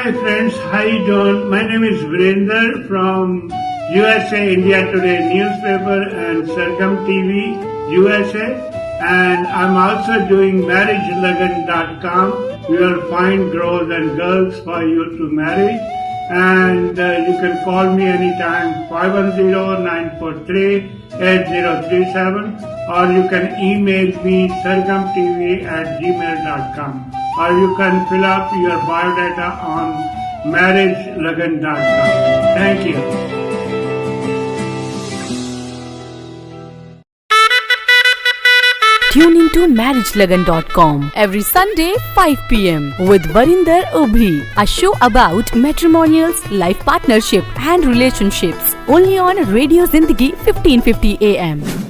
Hi friends, how you doing? My name is Virender from USA India Today newspaper and Sargam TV USA and I'm also doing marriagelagan.com. We will find girls and girls for you to marry and uh, you can call me anytime 510-943-8037 or you can email me sargamtv at gmail.com or you can fill up your biodata on marriagelagan.com. Thank you. Tune into marriagelagan.com every Sunday 5 pm with Varinder Ubhi, a show about matrimonials, life partnership and relationships only on Radio Zindagi 1550 AM.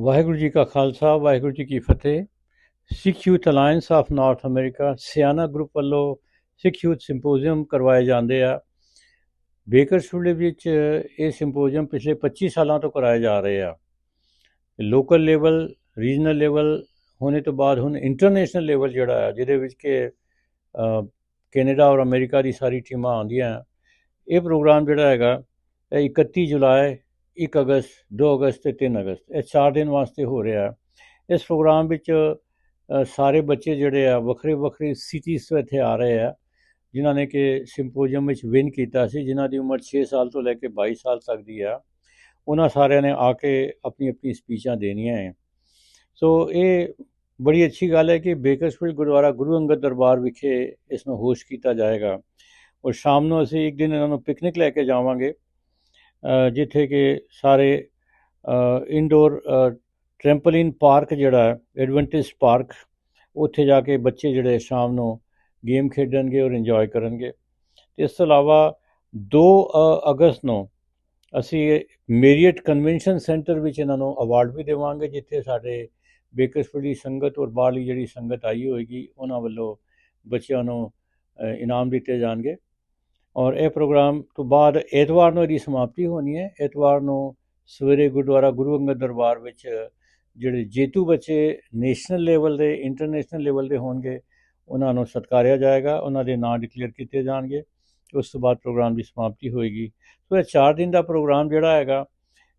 Waheguru ji ਕਾ ਖਾਲਸਾ, ਵਾਹਿਗੁਰੂ ਜੀ ਕੀ ਫਤਿਹ। Sikh Youth Alliance of North America, ਸਿਆਨਾ group ਵੱਲੋਂ Sikh youth ਸਿੰਪੋਜ਼ੀਅਮ ਕਰਵਾਏ ਜਾਂਦੇ ਆ। Bakersfield ਵਿੱਚ ਇਹ ਸਿੰਪੋਜ਼ੀਅਮ ਪਿਛਲੇ 25 ਸਾਲਾਂ ਤੋਂ ਕਰਾਏ ਜਾ ਰਹੇ ਆ। ਲੋਕਲ ਲੈਵਲ, ਰੀਜਨਲ ਲੈਵਲ, ਹੋਣੇ ਤੋਂ ਬਾਅਦ ਹੁਣ ਇੰਟਰਨੈਸ਼ਨਲ ਲੈਵਲ ਜਿਹੜਾ ਆ, ਜਿਹਦੇ ਵਿੱਚ ਕਿ ਕੈਨੇਡਾ ਔਰ ਅਮਰੀਕਾ ਦੀ ਸਾਰੀ ਟੀਮਾਂ ਆਉਂਦੀਆਂ। ਇਹ ਪ੍ਰੋਗਰਾਮ ਜਿਹੜਾ ਹੈਗਾ, ਇਹ 31 ਜੁਲਾਈ 1 ਅਗਸਤ 2 ਅਗਸਤ ਤੇ 3 ਅਗਸਤ, ਇਹ 4 ਦਿਨ ਵਾਸਤੇ ਹੋ ਰਿਹਾ। ਇਸ ਪ੍ਰੋਗਰਾਮ ਵਿੱਚ ਸਾਰੇ ਬੱਚੇ ਜਿਹੜੇ ਆ, ਵੱਖਰੇ ਵੱਖਰੇ ਸਿਟੀਜ਼ ਤੋਂ ਇੱਥੇ ਆ ਰਹੇ ਆ, ਜਿਨ੍ਹਾਂ ਨੇ ਕਿ ਸਿੰਪੋਜ਼ੀਅਮ ਵਿੱਚ ਵਿਨ ਕੀਤਾ ਸੀ, ਜਿਨ੍ਹਾਂ ਦੀ ਉਮਰ 6 ਸਾਲ ਤੋਂ ਲੈ ਕੇ 22 ਸਾਲ ਤੱਕ ਦੀ ਆ। ਉਹਨਾਂ ਸਾਰਿਆਂ ਨੇ ਆ ਕੇ ਆਪਣੀ ਆਪਣੀ ਸਪੀਚਾਂ ਦੇਣੀਆਂ ਹੈ ਸੋ ਇਹ ਬੜੀ ਅੱਛੀ ਗੱਲ ਹੈ ਕਿ ਬੇਕਰਸਫੀਲਡ ਗੁਰਦੁਆਰਾ ਗੁਰੂ ਅੰਗਦ ਦਰਬਾਰ ਵਿਖੇ ਇਸ ਨੂੰ ਹੋਸ਼ ਕੀਤਾ ਜਾਏਗਾ। ਔਰ ਸ਼ਾਮ ਨੂੰ ਅਸੀਂ ਇੱਕ ਦਿਨ ਇਹਨਾਂ ਨੂੰ ਪਿਕਨਿਕ ਲੈ ਕੇ ਜਾਵਾਂਗੇ। ਜਿੱਥੇ ਕਿ ਸਾਰੇ ਇਨਡੋਰ ਟ੍ਰੈਂਪੋਲਿਨ ਪਾਰਕ ਜਿਹੜਾ ਐਡਵੈਂਟਿਸ ਪਾਰਕ ਉੱਥੇ ਜਾ ਕੇ ਬੱਚੇ ਜਿਹੜੇ ਸ਼ਾਮ ਨੂੰ ਗੇਮ ਖੇਡਣਗੇ ਔਰ ਇੰਜੋਏ ਕਰਨਗੇ। ਤੇ ਇਸ ਤੋਂ ਇਲਾਵਾ 2 ਅਗਸਤ ਨੂੰ ਅਸੀਂ ਮੇਰੀਅਟ ਕਨਵੈਨਸ਼ਨ ਸੈਂਟਰ ਵਿੱਚ ਇਹਨਾਂ ਨੂੰ ਅਵਾਰਡ ਵੀ ਦੇਵਾਂਗੇ, ਜਿੱਥੇ ਸਾਡੇ ਬੇਕਰਸਫੀਲਡ ਦੀ ਸੰਗਤ ਔਰ ਬਾਹਰਲੀ ਜਿਹੜੀ ਸੰਗਤ ਆਈ ਹੋਏਗੀ, ਉਹਨਾਂ ਵੱਲੋਂ ਬੱਚਿਆਂ ਨੂੰ ਇਨਾਮ ਦਿੱਤੇ ਜਾਣਗੇ। ਔਰ ਇਹ ਪ੍ਰੋਗਰਾਮ ਤੋਂ ਬਾਅਦ ਐਤਵਾਰ ਨੂੰ ਇਹਦੀ ਸਮਾਪਤੀ ਹੋਣੀ ਹੈ। ਐਤਵਾਰ ਨੂੰ ਸਵੇਰੇ ਗੁਰਦੁਆਰਾ ਗੁਰੂ ਅੰਗਦ ਦਰਬਾਰ ਵਿੱਚ ਜਿਹੜੇ ਜੇਤੂ ਬੱਚੇ ਨੈਸ਼ਨਲ ਲੈਵਲ ਦੇ, ਇੰਟਰਨੈਸ਼ਨਲ ਲੈਵਲ ਦੇ ਹੋਣਗੇ, ਉਹਨਾਂ ਨੂੰ ਸਤਿਕਾਰਿਆ ਜਾਏਗਾ, ਉਹਨਾਂ ਦੇ ਨਾਂ ਡਿਕਲੇਅਰ ਕੀਤੇ ਜਾਣਗੇ, ਉਸ ਤੋਂ ਬਾਅਦ ਪ੍ਰੋਗਰਾਮ ਦੀ ਸਮਾਪਤੀ ਹੋਏਗੀ। ਸੋ ਇਹ 4 ਦਿਨ ਦਾ ਪ੍ਰੋਗਰਾਮ ਜਿਹੜਾ ਹੈਗਾ,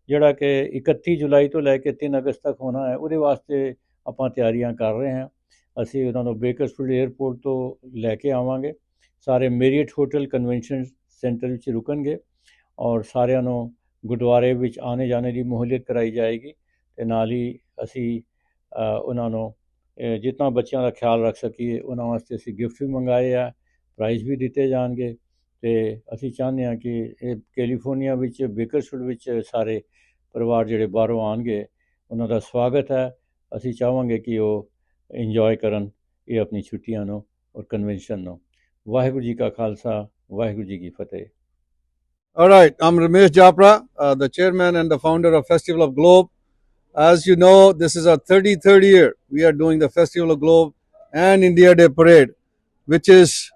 ਜਿਹੜਾ ਕਿ 31 ਜੁਲਾਈ ਤੋਂ ਲੈ ਕੇ 3 ਅਗਸਤ ਤੱਕ ਹੋਣਾ ਹੈ, ਉਹਦੇ ਵਾਸਤੇ ਆਪਾਂ ਤਿਆਰੀਆਂ ਕਰ ਰਹੇ ਹਾਂ। ਅਸੀਂ ਉਹਨਾਂ ਨੂੰ ਬੇਕਰਸਫੀਲਡ 에ਅਰਪੋਰਟ ਤੋਂ ਲੈ ਕੇ ਆਵਾਂਗੇ। ਸਾਰੇ ਮੇਰੀਅਟ ਹੋਟਲ ਕਨਵੈਨਸ਼ਨ ਸੈਂਟਰ ਵਿੱਚ ਰੁਕਣਗੇ ਔਰ ਸਾਰਿਆਂ ਨੂੰ ਗੁਰਦੁਆਰੇ ਵਿੱਚ ਆਣੇ ਜਾਣੇ ਦੀ ਮਹੂਲਤ ਕਰਾਈ ਜਾਏਗੀ ਤੇ ਨਾਲ ਹੀ ਅਸੀਂ ਉਹਨਾਂ ਨੂੰ ਅ, ਬੱਚਿਆਂ ਦਾ ਖਿਆਲ ਰੱਖ ਸਕੀਏ ਉਹਨਾਂ ਵਾਸਤੇ ਅਸੀਂ ਗਿਫਟ ਵੀ ਮੰਗਾਏ ਆ ਪ੍ਰਾਈਜ਼ ਵੀ ਦਿੱਤੇ ਜਾਣਗੇ ਤੇ ਅਸੀਂ ਚਾਹੁੰਦੇ ਹਾਂ ਕਿ ਇਹ ਕੈਲੀਫੋਰਨੀਆ ਵਿੱਚ ਬੇਕਰਸਫੀਲਡ ਵਿੱਚ ਸਾਰੇ ਪਰਿਵਾਰ ਜਿਹੜੇ ਬਾਹਰੋਂ ਆਣਗੇ ਉਹਨਾਂ ਦਾ ਸਵਾਗਤ ਹੈ। ਅਸੀਂ ਚਾਹਾਂਗੇ ਕਿ ਉਹ ਇੰਜੋਏ ਕਰਨ ਇਹ ਆਪਣੀ ਛੁੱਟੀਆਂ ਨੂੰ ਔਰ ਕਨਵੈਨਸ਼ਨ ਨੂੰ। ਵਾਹਿਗੁਰੂ ਜੀ ਕਾ ਖਾਲਸਾ ਵਾਹਿਗੁਰੂ ਜੀ ਕੀ ਫਤਿਹ All right, I'm Ramesh Japra, uh, the chairman and the founder of Festival of Globe. As you know, this is our 33rd year. We are doing the Festival of Globe and India Day Parade, which is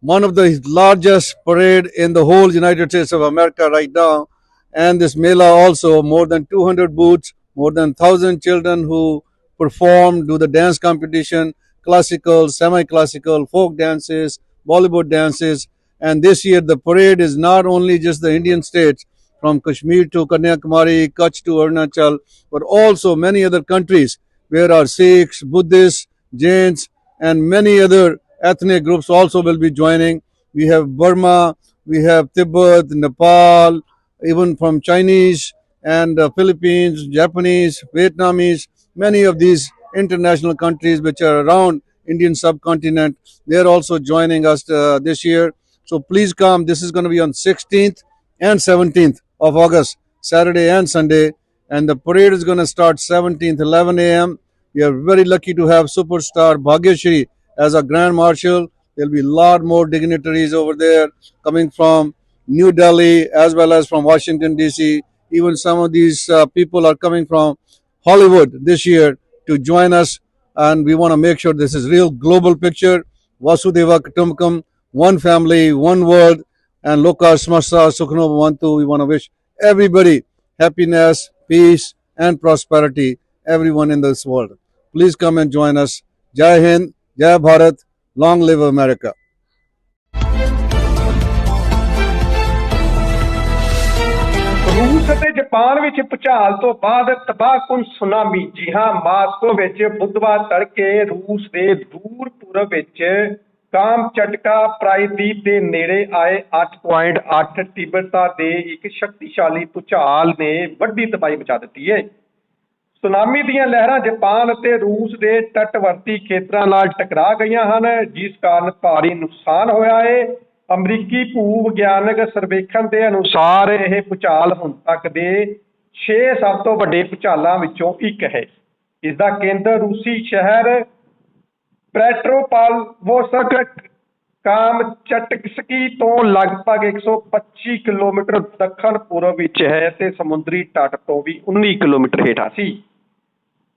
one of the largest parade in the whole United States of America right now. And this Mela also, more than 200 booths, more than 1,000 children who perform, do the dance competition, classical, semi-classical, folk dances, Bollywood dances, and this year, the parade is not only just the Indian states, from Kashmir to Kanyakumari, Kutch to Arunachal, but also many other countries where our Sikhs, Buddhists, Jains, and many other ethnic groups also will be joining. We have Burma, we have Tibet, Nepal, even from Chinese and uh, Philippines, Japanese, Vietnamese, many of these international countries which are around Indian subcontinent, they're also joining us uh, this year. So please come. This is going to be on 16th and 17th of August, Saturday and Sunday. And the parade is going to start 17th, 11 a.m. We are very lucky to have superstar Bhagyashri as a Grand Marshal. There'll be a lot more dignitaries over there coming from New Delhi as well as from Washington DC. Even some of these uh, people are coming from Hollywood this year to join us, and we want to make sure this is real global picture. Vasudeva Kutumbakam, one family, one world, and Loka Smasa Sukhno Bhavantu. We want to wish everybody happiness, peace, and prosperity, everyone in this world. Please come and join us. Jai Hind, Jai Bharat, long live America. ਰੂਸ Japan ਵਿੱਚ ਭੂਚਾਲ ਤੋਂ ਬਾਅਦ ਤਬਾਹਕੁਨ tsunami. ਜੀ ਹਾਂ, Moscow ਵਿੱਚ ਬੁੱਧਵਾਰ ਤੜਕੇ ਰੂਸ ਦੇ ਦੂਰ ਪੂਰਬ ਵਿੱਚ ਕਾਮਚਟਕਾ ਪ੍ਰਾਇਦੀਪ ਦੇ ਨੇੜੇ ਆਏ 8.8 ਤੀਬਰਤਾ ਦੇ ਇੱਕ ਸ਼ਕਤੀਸ਼ਾਲੀ ਭੂਚਾਲ ਨੇ ਵੱਡੀ ਤਬਾਹੀ ਮਚਾ ਦਿੱਤੀ ਹੈ। ਸੁਨਾਮੀ ਦੀਆਂ ਲਹਿਰਾਂ ਜਾਪਾਨ ਅਤੇ ਰੂਸ ਦੇ ਤਟਵਰਤੀ ਖੇਤਰਾਂ ਨਾਲ ਟਕਰਾ ਗਈਆਂ ਹਨ, ਜਿਸ ਕਾਰਨ ਭਾਰੀ ਨੁਕਸਾਨ ਹੋਇਆ ਹੈ। ਅਮਰੀਕੀ ਭੂ ਵਿਗਿਆਨਕ ਸਰਵੇਖਣ ਦੇ ਅਨੁਸਾਰ ਇਹ ਭੂਚਾਲ ਹੁਣ ਤੱਕ ਦੇ 6 ਸਭ ਤੋਂ ਵੱਡੇ ਭੂਚਾਲਾਂ ਵਿੱਚੋਂ ਇੱਕ ਹੈ। ਇਸ ਦਾ ਕੇਂਦਰ ਰੂਸੀ ਸ਼ਹਿਰ ਪੈਟਰੋਪਾਲਵੋਸਕ ਕਾਮਚਟਕਸਕੀ ਤੋਂ ਲਗਭਗ 125 ਕਿਲੋਮੀਟਰ ਦੱਖਣ ਪੂਰਬ ਵਿੱਚ ਹੈ ਤੇ ਸਮੁੰਦਰੀ ਤੱਟ ਤੋਂ ਵੀ 19 ਕਿਲੋਮੀਟਰ ਹੇਠਾਂ ਸੀ।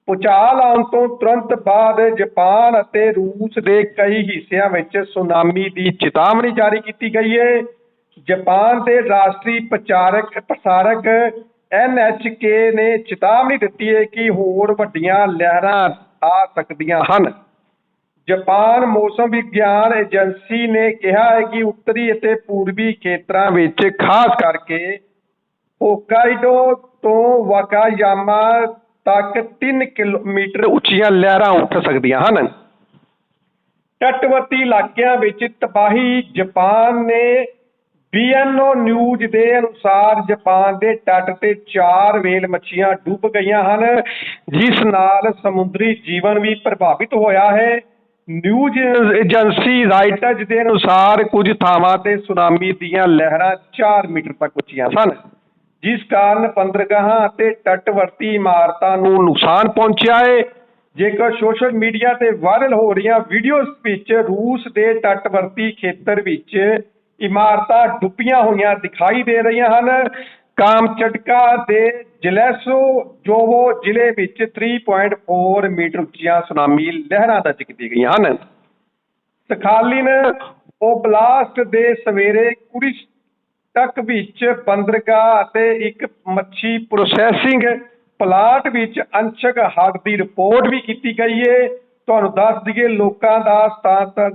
ਭੂਚਾਲ ਆਉਣ ਤੋਂ ਤੁਰੰਤ ਬਾਅਦ ਜਾਪਾਨ ਅਤੇ ਰੂਸ ਦੇ ਕਈ ਹਿੱਸਿਆਂ ਵਿੱਚ ਸੁਨਾਮੀ ਦੀ ਚੇਤਾਵਨੀ ਜਾਰੀ ਕੀਤੀ ਗਈ ਹੈ ਜਾਪਾਨ ਦੇ ਰਾਸ਼ਟਰੀ ਪ੍ਰਚਾਰਕ, ਪ੍ਰਸਾਰਕ NHK ਨੇ ਚੇਤਾਵਨੀ ਦਿੱਤੀ ਹੈ ਕਿ ਹੋਰ ਵੱਡੀਆਂ ਲਹਿਰਾਂ ਆ ਸਕਦੀਆਂ ਹਨ। ਜਾਪਾਨ ਮੌਸਮ ਵਿਗਿਆਨ ਏਜੰਸੀ ਨੇ ਕਿਹਾ ਹੈ ਕਿ ਉੱਤਰੀ ਅਤੇ ਪੂਰਬੀ ਖੇਤਰਾਂ ਵਿੱਚ ਖਾਸ ਕਰਕੇ ਹੋਕਾਈਡੋ ਤੋਂ ਵਾਕਾਯਾਮਾ ਤੱਕ 3 ਕਿਲੋਮੀਟਰ ਉੱਚੀਆਂ ਲਹਿਰਾਂ ਉੱਠ ਸਕਦੀਆਂ ਹਨ। ਤਟਵਰਤੀ ਇਲਾਕਿਆਂ ਵਿੱਚ ਤਬਾਹੀ ਜਾਪਾਨ ਨੇ ਬੀਐਨਓ ਨਿਊਜ਼ ਦੇ ਅਨੁਸਾਰ ਜਾਪਾਨ ਦੇ ਤੱਟ ਤੇ ਚਾਰ ਵੇਲ ਮੱਛੀਆਂ ਡੁੱਬ ਗਈਆਂ ਹਨ ਜਿਸ ਨਾਲ ਸਮੁੰਦਰੀ ਜੀਵਨ ਵੀ ਪ੍ਰਭਾਵਿਤ ਹੋਇਆ ਹੈ। ਨਿਊਜ਼ ਏਜੰਸੀ ਰਾਈਟਰਜ਼ ਦੇ ਅਨੁਸਾਰ ਕੁਝ ਥਾਵਾਂ ਤੇ ਸੁਨਾਮੀ ਦੀਆਂ ਲਹਿਰਾਂ 4 ਮੀਟਰ ਤੱਕ ਉੱਚੀਆਂ ਸਨ। ਜਿਸ ਕਾਰਨ ਬੰਦਰਗਾਹਾਂ ਅਤੇ ਤਟਵਰਤੀ ਇਮਾਰਤਾਂ ਨੂੰ ਨੁਕਸਾਨ ਪਹੁੰਚਿਆ ਹੈ ਜੇਕਰ ਸੋਸ਼ਲ ਮੀਡੀਆ ਤੇ ਵਾਇਰਲ ਹੋ ਰਹੀਆਂ ਵੀਡੀਓਜ਼ ਵਿੱਚ ਰੂਸ ਦੇ ਤਟਵਰਤੀ ਖੇਤਰ ਵਿੱਚ ਇਮਾਰਤਾਂ ਡੁੱਬੀਆਂ ਹੋਈਆਂ ਦਿਖਾਈ ਦੇ ਰਹੀਆਂ ਹਨ, ਕਾਮਚਟਕਾ ਦੇ ਜਲੈਸੋ ਜੋਵੋ ਜ਼ਿਲ੍ਹੇ ਵਿੱਚ 3.4 ਮੀਟਰ ਉੱਚੀਆਂ ਸੁਨਾਮੀ ਲਹਿਰਾਂ ਦਰਜ ਕੀਤੀ ਗਈਆਂ ਹਨ। ਸਖਾਲਿਨ, ਉਹ ਬਲਾਸਟ ਦੇ ਸਵੇਰੇ ਕੁਰਿਸ਼ ਤੱਕ ਵਿੱਚ ਬੰਦਰਗਾਹ ਅਤੇ ਇੱਕ ਮੱਛੀ ਪ੍ਰੋਸੈਸਿੰਗ ਪਲਾਂਟ ਵਿੱਚ ਅੰਸ਼ਕ ਹੜ੍ਹ ਦੀ ਰਿਪੋਰਟ ਵੀ ਕੀਤੀ ਗਈ ਹੈ ਤੁਹਾਨੂੰ ਦੱਸ ਦਈਏ, ਲੋਕਾਂ ਦਾ ਸਥਾਨਾਂਤਰ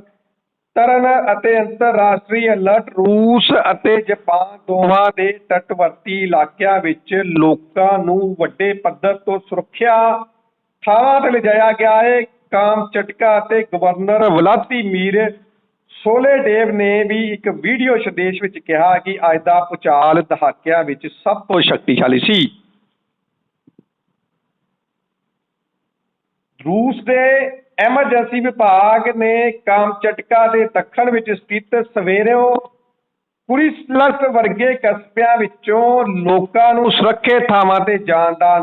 ਤਰਨ ਅਤੇ ਅੰਤਰਰਾਸ਼ਟਰੀ ਅਲਰਟ ਰੂਸ ਅਤੇ ਜਾਪਾਨ ਦੋਵਾਂ ਦੇ ਤਟਵਰਤੀ ਇਲਾਕਿਆਂ ਵਿੱਚ ਲੋਕਾਂ ਨੂੰ ਵੱਡੇ ਪੱਧਰ ਤੋਂ ਸੁਰੱਖਿਆ ਥਾਵਾਂ ਤੇ ਲਿਜਾਇਆ ਗਿਆ ਹੈ ਕਾਮ ਚਟਕਾ ਅਤੇ ਗਵਰਨਰ ਵਲਾਦੀਮੀਰ ਸੋਲੇਡੇਵ ਨੇ ਵੀ ਇੱਕ ਵੀਡੀਓ ਸੰਦੇਸ਼ ਵਿੱਚ ਕਿਹਾ ਕਿ ਅੱਜ ਦਾ ਭੂਚਾਲ ਦਹਾਕਿਆਂ ਵਿੱਚ ਸਭ ਤੋਂ ਸ਼ਕਤੀਸ਼ਾਲੀ ਸੀ। ਰੂਸ ਦੇ ਐਮਰਜੈਂਸੀ ਵਿਭਾਗ ਨੇ ਕਾਮਚਟਕਾ ਦੇ ਦੱਖਣ ਵਿੱਚ ਸਥਿਤ ਸਵੇਰੇਓ ਕੁਰਿਸਲਸ ਵਰਗੇ ਕਸਬਿਆਂ ਵਿੱਚੋਂ ਲੋਕਾਂ ਨੂੰ ਸੁਰੱਖਿਅਤ ਥਾਵਾਂ ਤੇ ਜਾਣ ਦਾ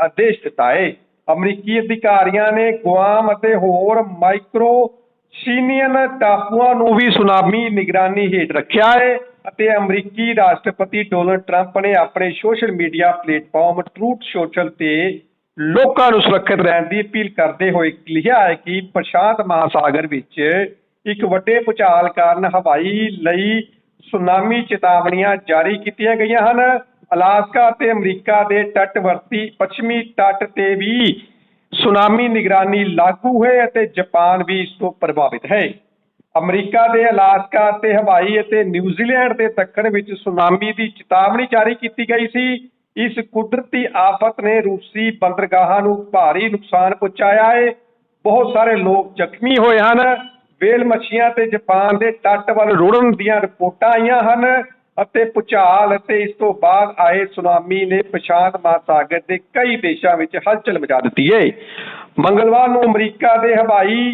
ਆਦੇਸ਼ ਦਿੱਤਾ ਹੈ। ਅਮਰੀਕੀ ਅਧਿਕਾਰੀਆਂ ਨੇ ਗੁਆਮ ਅਤੇ ਹੋਰ ਮਾਈਕਰੋ ਸੀਨੀਅਨ ਟਾਪੂਆਂ ਨੂੰ ਵੀ ਸੁਨਾਮੀ ਨਿਗਰਾਨੀ ਹੇਠ ਰੱਖਿਆ ਹੈ ਅਤੇ ਅਮਰੀਕੀ ਰਾਸ਼ਟਰਪਤੀ ਡੋਨਲਡ ਟਰੰਪ ਨੇ ਆਪਣੇ social media platform Truth Social ਤੇ ਲੋਕਾਂ ਨੂੰ ਸੁਰੱਖਿਅਤ ਰਹਿਣ ਦੀ ਅਪੀਲ ਕਰਦੇ ਹੋਏ ਲਿਖਿਆ ਹੈ ਕਿ ਪ੍ਰਸ਼ਾਂਤ ਮਹਾਸਾਗਰ ਵਿੱਚ ਇੱਕ ਵੱਡੇ ਭੂਚਾਲ ਕਾਰਨ ਹਵਾਈ ਲਈ ਸੁਨਾਮੀ ਚੇਤਾਵਨੀਆਂ ਜਾਰੀ ਕੀਤੀਆਂ ਗਈਆਂ ਹਨ। ਅਲਾਸਕਾ ਅਤੇ ਅਮਰੀਕਾ ਦੇ ਤੱਟਵਰਤੀ ਪੱਛਮੀ ਤੱਟ ਤੇ ਵੀ ਸੁਨਾਮੀ ਨਿਗਰਾਨੀ ਲਾਗੂ ਹੈ ਅਤੇ ਜਾਪਾਨ ਵੀ ਇਸ ਤੋਂ ਪ੍ਰਭਾਵਿਤ ਹੈ। ਅਮਰੀਕਾ ਦੇ ਅਲਾਸਕਾ ਅਤੇ ਹਵਾਈ ਅਤੇ ਨਿਊਜ਼ੀਲੈਂਡ ਦੇ ਦੱਖਣ ਵਿੱਚ ਸੁਨਾਮੀ ਦੀ ਚੇਤਾਵਨੀ ਜਾਰੀ ਕੀਤੀ ਗਈ ਸੀ। ਇਸ ਕੁਦਰਤੀ ਆਫਤ ਨੇ ਰੂਸੀ ਬੰਦਰਗਾਹਾਂ ਨੂੰ ਭਾਰੀ ਨੁਕਸਾਨ ਪਹੁੰਚਾਇਆ ਹੈ। ਬਹੁਤ ਸਾਰੇ ਲੋਕ ਜ਼ਖਮੀ ਹੋਏ ਹਨ। ਵੇਲ ਮੱਛੀਆਂ ਤੇ ਜਾਪਾਨ ਦੇ ਤੱਟ ਵੱਲ ਰੁੜਨ ਦੀਆਂ ਰਿਪੋਰਟਾਂ ਆਈਆਂ ਹਨ। ਅਤੇ ਭੂਚਾਲ ਅਤੇ ਇਸ ਤੋਂ ਬਾਅਦ ਆਏ ਸੁਨਾਮੀ ਨੇ ਪ੍ਰਸ਼ਾਂਤ ਮਹਾਸਾਗਰ ਦੇ ਕਈ ਦੇਸ਼ਾਂ ਵਿੱਚ ਹਲਚਲ ਮਚਾ ਦਿੱਤੀ ਏ। ਮੰਗਲਵਾਰ ਨੂੰ ਅਮਰੀਕਾ ਦੇ ਹਵਾਈ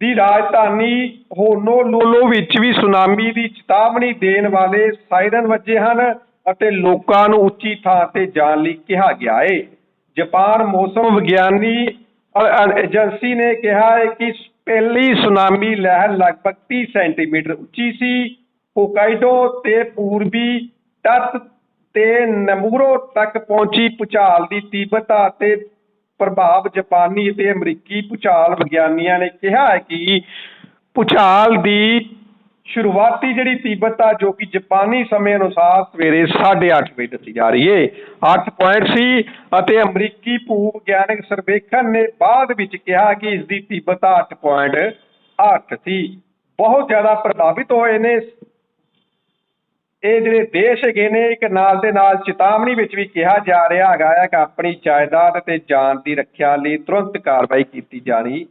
ਦੀ ਰਾਜਧਾਨੀ ਹੋਨੋਲੁਲੂ ਵਿੱਚ ਵੀ ਸੁਨਾਮੀ ਦੀ ਚੇਤਾਵਨੀ ਦੇਣ ਵਾਲੇ ਸਾਇਰਨ ਵੱਜੇ ਹਨ ਅਤੇ ਲੋਕਾਂ ਨੂੰ ਉੱਚੀ ਥਾਂ ਤੇ ਜਾਣ ਲਈ ਕਿਹਾ ਗਿਆ ਏ। ਜਾਪਾਨ ਮੌਸਮ ਵਿਗਿਆਨੀ ਏਜੰਸੀ ਨੇ ਕਿਹਾ ਹੈ ਕਿ ਪਹਿਲੀ ਸੁਨਾਮੀ ਲਹਿਰ ਲਗਭਗ 30 ਸੈਂਟੀਮੀਟਰ ਉੱਚੀ ਸੀ। ਹੋਕਾਈਡੋ ਤੇ ਪੂਰਬੀ ਤੱਟ ਤੇ ਨਮੂਰੋ ਤੱਕ ਪਹੁੰਚੀ ਭੂਚਾਲ ਦੀ ਤੀਬਰਤਾ ਤੇ ਪ੍ਰਭਾਵ ਜਾਪਾਨੀ ਅਤੇ ਅਮਰੀਕੀ ਭੂਚਾਲ ਵਿਗਿਆਨੀਆਂ ਨੇ ਕਿਹਾ ਹੈ ਕਿ ਭੂਚਾਲ ਦੀ ਸ਼ੁਰੂਆਤੀ ਜਿਹੜੀ ਤੀਬਰਤਾ ਜੋ ਕਿ ਜਾਪਾਨੀ ਸਮੇਂ ਅਨੁਸਾਰ ਸਵੇਰੇ 8:30 ਵਜੇ ਦੱਸੀ ਜਾ ਰਹੀ ਹੈ 8 ਪੁਆਇੰਟ ਸੀ ਅਤੇ ਅਮਰੀਕੀ ਭੂ ਵਿਗਿਆਨਕ ਸਰਵੇਖਣ ਨੇ ਬਾਅਦ ਵਿੱਚ ਕਿਹਾ ਕਿ ਇਸ ਦੀ ਤੀਬਰਤਾ 8.8 ਸੀ। ਬਹੁਤ ਜ਼ਿਆਦਾ ਪ੍ਰਭਾਵਿਤ ਹੋਏ ਨੇ ਇਹ ਜਿਹੜੇ ਦੇਸ਼ ਹੈਗੇ ਨੇ ਇੱਕ ਨਾਲ ਦੇ ਨਾਲ ਚੇਤਾਵਨੀ ਵਿੱਚ ਵੀ ਕਿਹਾ ਜਾ ਰਿਹਾ ਹੈਗਾ ਹੈ ਕਿ ਆਪਣੀ ਜਾਇਦਾਦ ਤੇ ਜਾਨ ਦੀ ਰੱਖਿਆ ਲਈ ਤੁਰੰਤ ਕਾਰਵਾਈ ਕੀਤੀ ਜਾਣੀ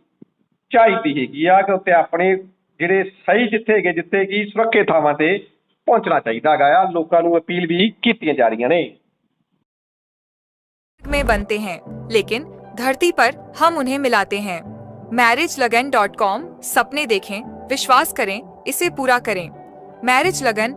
ਚਾਹੀਦੀ ਹੈਗੀ ਆ ਕਿ ਉੱਤੇ ਆਪਣੇ ਜਿਹੜੇ ਸਹੀ ਜਿੱਥੇ ਹੈਗੇ ਜਿੱਥੇ ਕਿ ਸੁਰੱਖਿਅਤ ਥਾਵਾਂ ਤੇ ਪਹੁੰਚਣਾ ਚਾਹੀਦਾ ਹੈਗਾ ਆ ਲੋਕਾਂ ਨੂੰ ਅਪੀਲ ਵੀ ਕੀਤੀਆਂ ਜਾ ਰਹੀਆਂ ਨੇ में बनते हैं लेकिन धरती पर हम उन्हें मिलाते हैं मैरिज लगन डॉट कॉम सपने देखें विश्वास करें इसे पूरा करें मैरिज लगन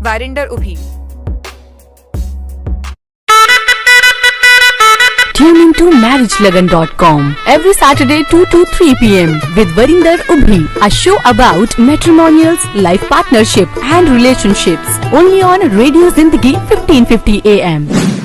Varinder Ubhi. Tune into marriagelagan.com every Saturday 2 to 3 p.m. with Varinder Ubhi, a show about matrimonials, life partnership and relationships. Only on Radio Zindagi 1550 AM.